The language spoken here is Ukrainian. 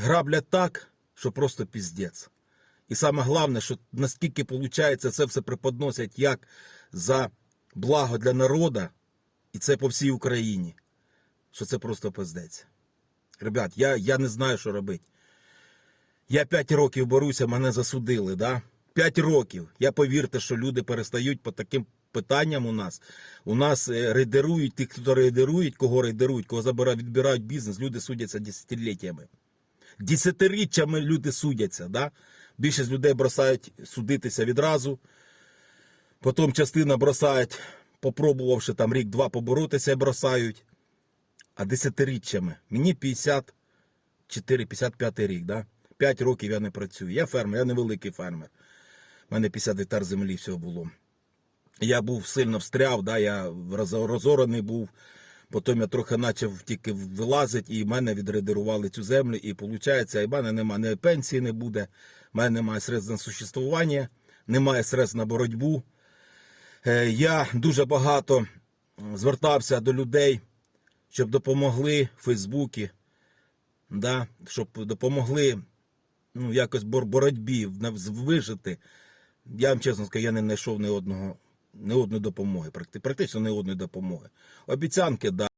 граблять так, що просто піздець. І саме головне, що наскільки виходить, це все преподносять як за благо для народу, і це по всій Україні, що це просто пиздець. Ребят, я, я не знаю, що робити. Я 5 років борюся, мене засудили, да? 5 років. Я повірте, що люди перестають по таким питанням у нас. У нас е, рейдерують тих, хто рейдерують, кого рейдерують, кого забирають, відбирають бізнес, люди судяться десятиліттями. Десятиріччями люди судяться, да? Більшість людей бросають судитися відразу. Потім частина бросають, попробувавши там рік-два поборотися, бросають. А десятиріччями. Мені 54-55 рік, да? 5 років я не працюю. Я фермер, я невеликий фермер. У мене 50 гектар землі всього було. Я був сильно встряв, да, я розорений був. Потім я трохи почав тільки вилазити, і мене відредерували цю землю. І виходить, і в мене немає пенсії не буде, в мене немає средств на существування, немає средств на боротьбу. Е, Я дуже багато звертався до людей, щоб допомогли в Фейсбуці, да, щоб допомогли ну, якось боротьбі вижити. Я вам чесно скажу, я не знайшов ні одного, ні одної допомоги, практично ні одної допомоги. Обіцянки, да.